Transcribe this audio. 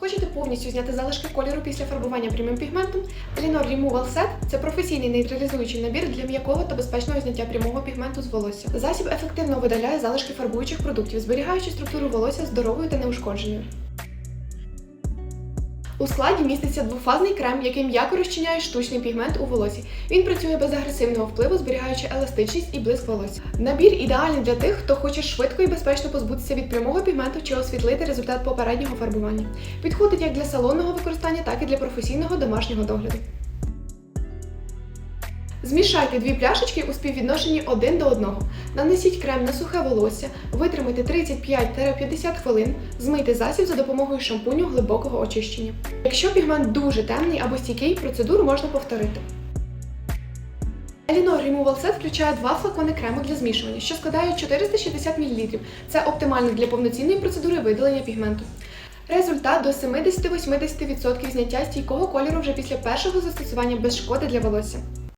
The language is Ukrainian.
Хочете повністю зняти залишки кольору після фарбування прямим пігментом? Elinor Removal Set – це професійний нейтралізуючий набір для м'якого та безпечного зняття прямого пігменту з волосся. Засіб ефективно видаляє залишки фарбуючих продуктів, зберігаючи структуру волосся здоровою та неушкодженою. У складі міститься двофазний крем, який м'яко розчиняє штучний пігмент у волосі. Він працює без агресивного впливу, зберігаючи еластичність і блиск волосся. Набір ідеальний для тих, хто хоче швидко і безпечно позбутися від прямого пігменту чи освітлити результат попереднього фарбування. Підходить як для салонного використання, так і для професійного домашнього догляду. Змішайте дві пляшечки у співвідношенні 1 до 1. Нанесіть крем на сухе волосся, витримайте 35-50 хвилин, змийте засіб за допомогою шампуню глибокого очищення. Якщо пігмент дуже темний або стійкий, процедуру можна повторити. Elinor Removal Set включає два флакони крему для змішування, що складають 460 мл. Це оптимально для повноцінної процедури видалення пігменту. Результат до 70-80% зняття стійкого кольору вже після першого застосування без шкоди для волосся.